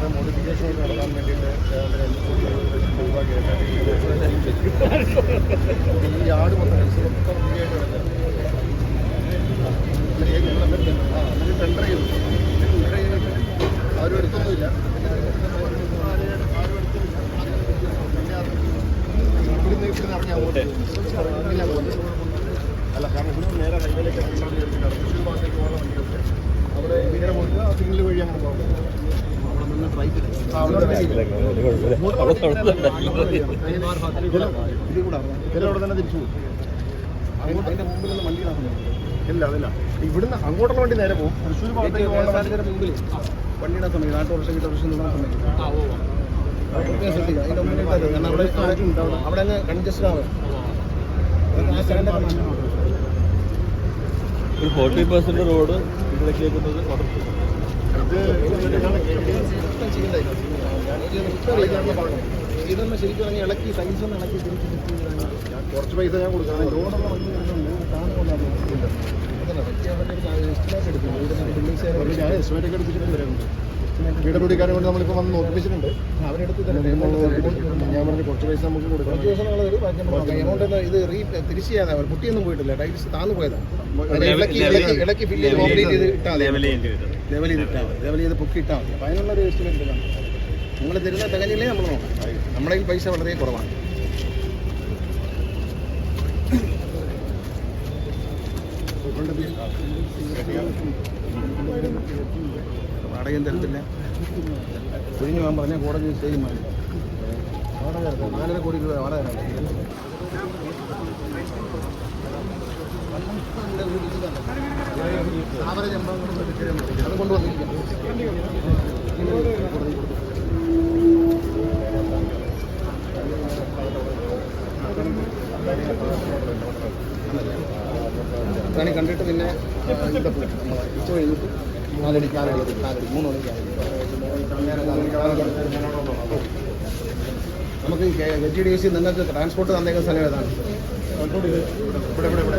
കുറേ മോഡിഫിക്കേഷൻ നടത്താൻ വേണ്ടിയിട്ട് ഈ ആട് മൊത്തം മത്സ്യം മൊത്തം ഫ്രീ ആയിട്ട് കിടക്കുക ആ എന്നിട്ട് ടെൻഡർ ചെയ്തു ടെൻഡർ ചെയ്തിട്ട് ആരും എടുത്തൊന്നുമില്ല ആരും എടുത്തില്ല ഇവിടുന്ന് ഇവിടുന്ന് ഇറങ്ങി അങ്ങോട്ട് അങ്ങനെ പോകുന്നത് അല്ല കാരണം ഇവിടെ നേരെ ഹൈവേയിലേക്ക് തൃശ്ശൂർ ഭാഗത്തേക്ക് പോകുന്ന വണ്ടിയുണ്ട് അവിടെ ഇങ്ങനെ പോയിട്ട് ആ സിഗ്നൽ വഴി അങ്ങനെ പോകും അവിടെ നിന്ന് ട്രൈ ചെയ്ത് ആ, അവിടെ തന്നെ ഇതിൽ അവിടെ തന്നെ തിരിച്ചു പോകും അങ്ങോട്ട് അതിന്റെ മുമ്പിലുള്ള വണ്ടികളാണ് ഇവിടുന്ന് അങ്ങോട്ടുള്ള വണ്ടി നേരെ പോകും തൃശ്ശൂർ ഭാഗത്തേക്ക് വണ്ടിയുടെ മുമ്പിൽ വണ്ടിയുടെ സമയം നാട്ടോർഷം കിട്ടോർഷം നിന്ന സമയം അതിന്റെ മുന്നിൽ കാരണം അവിടെ ഒരു ഫോർട്ടി പെർസെന്റ് റോഡ് ഇതിലേക്ക് കേൾക്കുന്നത് ഇതൊന്ന് ശരിക്കും പറഞ്ഞാൽ ഇളക്കി സൈസ് ഒന്ന് ഇളക്കി തിരിച്ച് ചെയ്താൽ കുറച്ച് പൈസ ഞാൻ കൊടുക്കാം വണ്ടി ഞാൻ എസ്റ്റിമേറ്റ് ഒക്കെ ഡിക്കാരെ കൊണ്ട് നമ്മളിപ്പോൾ വന്ന് നോക്കിപ്പിച്ചിട്ടുണ്ട് അവരെടുത്ത് ഞാൻ പറഞ്ഞു കുറച്ച് പൈസ നമുക്ക് കൊടുക്കാം കുറച്ച് ദിവസം എമൗണ്ട് ഇത് റീ തിരിച്ച് ചെയ്യാതെ അവർ കുട്ടിയൊന്നും പോയിട്ടില്ല ടൈൽസ് താന്നു പോയതാണ് ഇളക്കി ഇളക്കി ഫില്ല് കോംപ്ലീറ്റ് ചെയ്ത് ഇട്ടാൽ മതി ലെവൽ ചെയ്ത് ഇട്ടാൽ മതി ലെവൽ ചെയ്ത് പൊക്കി ഇട്ടാൽ മതി അപ്പോൾ അതിനുള്ള ഒരു എസ്റ്റിമേറ്റ് എടുക്കണം നിങ്ങൾ തരുന്ന തികഞ്ഞില്ലേ നമ്മൾ നോക്കാം നമ്മുടെ കയ്യിൽ പൈസ വളരെ കുറവാണ് വാടകയും തരത്തില്ല ഒഴിഞ്ഞു പോകാൻ പറഞ്ഞാൽ കോടതി സ്റ്റേ ചെയ്യും വാടക തരത്തില്ല. നാലര കോടി രൂപ വാടക തരാം. അത് അതാണ് കണ്ടിട്ട് പിന്നെ ഇവിടെ ഉച്ച കഴിഞ്ഞിട്ട് നാലടി കാലടി മൂന്ന് നമുക്ക് എച്ച് ഡി സി നിങ്ങൾക്ക് ട്രാൻസ്പോർട്ട് തന്നേക്കുന്ന സ്ഥലം ഏതാണ്? ഇവിടെ ഇവിടെ ഇവിടെ.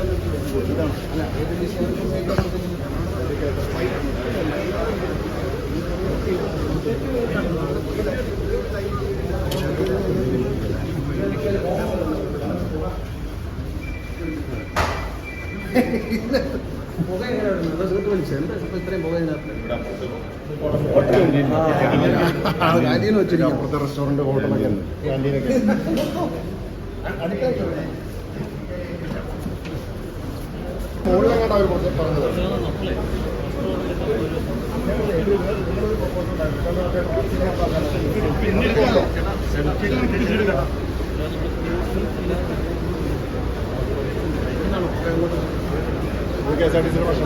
പുക എങ്ങനെയാണ് എന്താ ഇത്രയും പുക ഇതിനകത്ത് റെസ്റ്റോറന്റ് ഹോട്ടലൊക്കെ ഉണ്ട് ക്യാന്റീനൊക്കെ മുകളിലെങ്ങാണ്ട് അവർ കുറച്ച് പറഞ്ഞത് കെ എസ് ആർ ടി സിയുടെ പക്ഷേ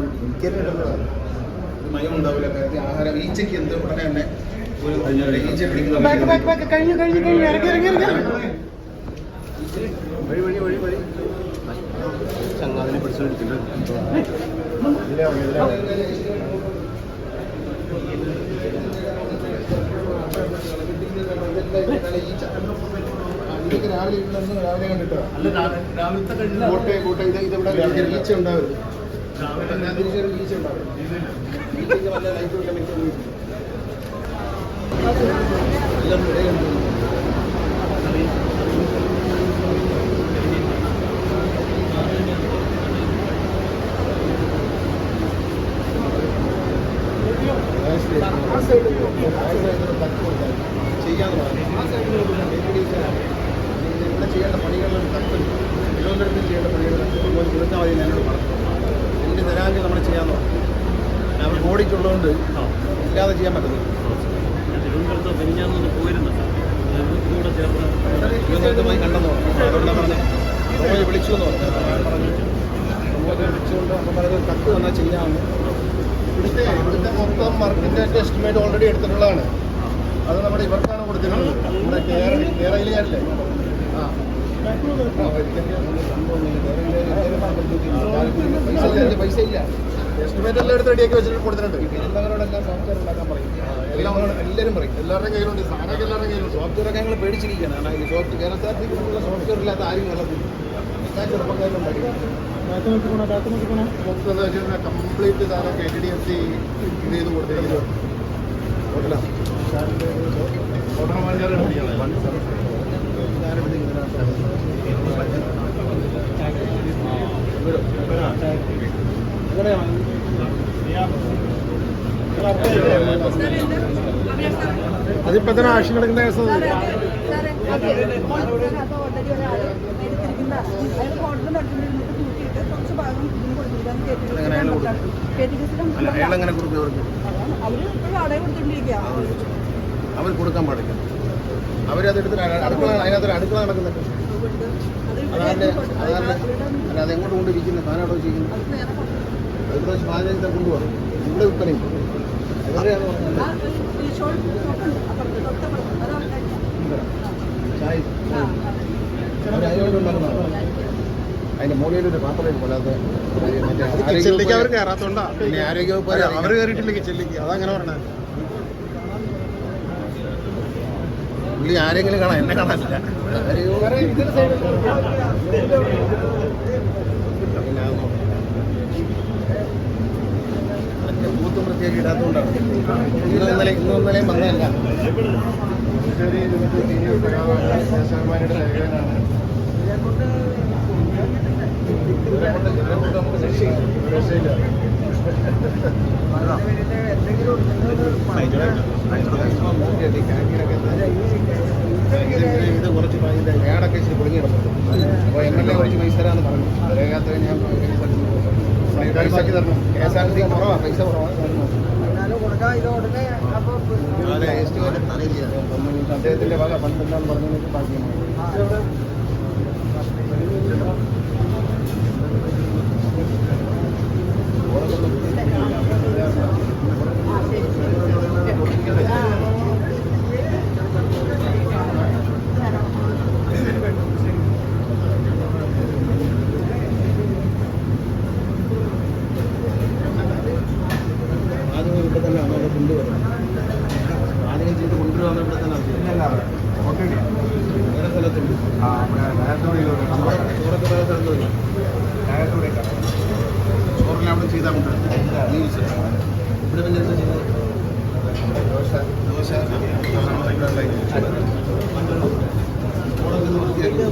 ഞാൻ മയം ഉണ്ടാവില്ല കാര്യം ആഹാരം ഈച്ചയ്ക്ക് എന്ത് ഉടനെ തന്നെ ഒരു ഈച്ച പിടിക്കുന്ന കഴിഞ്ഞു കഴിഞ്ഞു കഴിഞ്ഞു ഇറങ്ങി ഇറങ്ങി ഇറങ്ങി വഴി വഴി വഴി വഴി ചങ്ങാതിനെ രാവിലെ കണ്ടിട്ടോ കോട്ടയം കോട്ടയം ഇത് ഈച്ച ഉണ്ടാവരുത്. ചെയ്യാന്ന് പറഞ്ഞു ചെയ്യേണ്ട പണികളിലും തപ്പുണ്ട് തിരുവനന്തപുരത്ത് ചെയ്യേണ്ട ചെയ്യേണ്ട കൊടുത്താൽ ഞാനോട് പറഞ്ഞു എന്റെ തരാമെങ്കിൽ നമ്മൾ ചെയ്യാൻ പറഞ്ഞു അവർ ഓടിച്ചുള്ളതുകൊണ്ട് ഇല്ലാതെ ചെയ്യാൻ പറ്റുന്നു തിരുവനന്തപുരത്ത് പെരിഞ്ഞാന്ന് പോയിരുന്നു. കൂടെ ചേർന്ന് തിരുവനന്തപുരത്ത് പോയി കണ്ടെന്ന് പറഞ്ഞു. അതുകൊണ്ടാണ് പറഞ്ഞത് വിളിച്ചു എന്ന് പറഞ്ഞു. പറഞ്ഞു നമുക്ക് വെച്ചുകൊണ്ട് അപ്പം പറഞ്ഞത് കത്ത് തന്നാൽ ചെയ്യാമെന്ന് ഇവിടുത്തെ ഇവിടുത്തെ മൊത്തം വർക്കിന്റെ എസ്റ്റിമേറ്റ് ഓൾറെഡി എടുത്തിട്ടുള്ളതാണ്. അത് നമ്മുടെ ഇവർക്കാണ് കൊടുത്തിട്ടുള്ളത്. നമ്മുടെ കേരള പൈസ ഇല്ല, എസ്റ്റിമേറ്റ് എല്ലാം എടുത്ത് റെഡിയാക്കി വെച്ചിട്ട് കൊടുത്തിട്ടുണ്ട് പെരുന്തങ്ങളോടെല്ലാം സോഫ്റ്റ്വെയർ ഉണ്ടാക്കാൻ പറയും എല്ലാം എല്ലാവരും പറയും എല്ലാവരുടെയും കയ്യിലുണ്ട് സാധനമൊക്കെ എല്ലാവരുടെയും കയ്യിലുണ്ട് സോഫ്റ്റ്വെയർ ഞങ്ങൾ പേടിച്ചിരിക്കുകയാണ് ഈ സോഫ്റ്റ് കേരള സാധ്യതയ്ക്കുള്ള സോഫ്റ്റ്വെയർ ഇല്ലാത്ത ആരും കേരളത്തിൽ എല്ലാ ചെറുപ്പക്കാരും ഉണ്ടാക്കി മൊത്തം കംപ്ലീറ്റ് സാധനം K T D F C ഇത് ചെയ്ത് കൊടുത്തിട്ടുണ്ട് ഹോട്ടലാണ് ഹോട്ടൽ മാനേജറാണ് അതിപ്പോ തന്നെ ആവശ്യം കിടക്കുന്ന കേസ് കൊടുക്കും അവർക്ക് അവർ കൊടുക്കാൻ പാടില്ല. അവരതെടുത്തിട്ട് അടുക്കള അതിനകത്തൊരു അടുക്കള നടക്കുന്നുണ്ട്. അതാണ്ട് അതാണ്ട് അല്ല അതെങ്ങോട്ട് കൊണ്ടിരിക്കുന്നത് താനാടോ ചെയ്യുന്നത് അതിവിടെ വെച്ച് പാചകം ചെയ്താൽ കൊണ്ടുപോകണം ഇവിടെ വിൽപ്പനയും എവിടെയാണ് പറഞ്ഞത്? ചായ അതിന്റെ മുകളിൽ ഒരു പാത്രം ചെല്ലിക്ക് അവർ കയറാത്തോണ്ടാ. പിന്നെ ആരോഗ്യവകുപ്പ് അവർ കയറിയിട്ടില്ലെങ്കിൽ ചെല്ലിക്ക്. അതങ്ങനെ പറഞ്ഞത്. പുള്ളി ആരെങ്കിലും കാണാൻ എന്നെ കാണാനില്ല. ബൂത്തും പ്രത്യേകം ഇടാത്തതുകൊണ്ടാണ്. ഇന്നും ഇന്നലെ ഇന്നും ഇന്നലെയും വന്നതല്ല. ഇത് കുറച്ച് ഏടൊക്കെ ഇച്ചിരി പൊളിഞ്ഞ് കിടക്കുന്നു അപ്പോൾ എം എൽ എ കുറച്ച് പൈസ തരാമെന്ന് പറഞ്ഞു അതിനകത്ത് ഞാൻ പൈസ തരണം K S R T C കുറവാണ് പൈസ കുറവാണ് അദ്ദേഹത്തിന്റെ വക പണ്ടെന്താന്ന് പറഞ്ഞു ബാക്കി ആദ്യം ഇവിടെ തന്നെ നമ്മൾ കൊണ്ടുവരണം ആദ്യം ചെയ്ത് കൊണ്ടുവരാൻ ഇവിടെ തന്നെ വേറെ സ്ഥലത്തുണ്ട് ചോറൊക്കെ വേറെ സ്ഥലത്തുണ്ട് ചോറെല്ലാം അവിടെ ചെയ്താൽ മീൽസ് ഇവിടെ പിന്നെ എന്താ ചെയ്യുന്നത് ദോശ ദോശ വൃത്തിയാക്കി